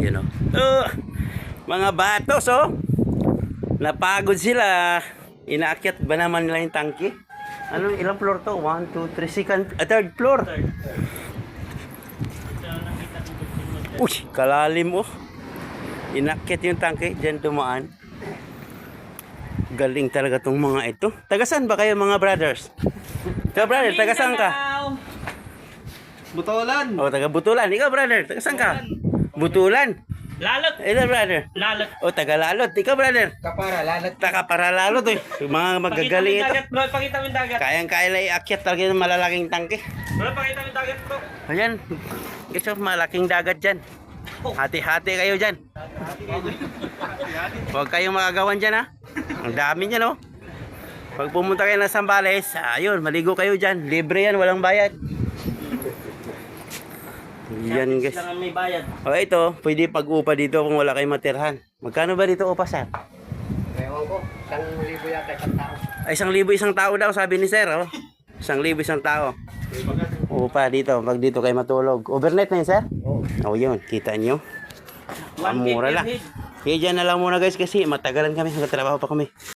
Yun o. Uh, mga batos oh. Napagod sila. Inaakyat ba naman nila yung tangke? Ano, ilang floor to? 1, 2, 3, second, ah, third floor. Uy, kalalim oh. Inakyat yung tangke, dyan dumaan. Galing talaga tong mga ito. Tagasan ba kayo mga brothers? Ikaw brother, tagasan ka? Butolan. O, taga Butulan. Ikaw brother, tagasan ka? Butulan. Lalot! Ikaw brother. Lalot! O, taga-lalot. Ikaw brother. Kapara, lalat. Taka para lalot eh. Mga magagaling ito. Pakita mo dagat, bro. Pakita mo yung dagat. Kayang-kaya na iakyat talaga ng malalaking tangke. Bro, pakita mo yung dagat, bro. Ayan. Guys, oh, malaking dagat dyan. Hati-hati kayo dyan. Huwag kayong makagawan dyan ha. Ang dami dyan oh. Pag pumunta kayo ng Sambales, ayun, maligo kayo dyan. Libre yan, walang bayad. Yan guys. Lang ang may bayad. O ito, pwede pag-upa dito kung wala kayong matirhan. Magkano ba dito upa sir? Ewan ko, isang libo yata isang tao. Ay, isang libo isang tao daw, sabi ni sir. Oh. Isang libo isang tao. Upa dito, pag dito kayo matulog. Overnight na yun, sir? Oo. Oh, yun, kita nyo. 1K Mura lang. Kaya dyan na lang muna guys kasi matagalan kami, magtatrabaho pa kami.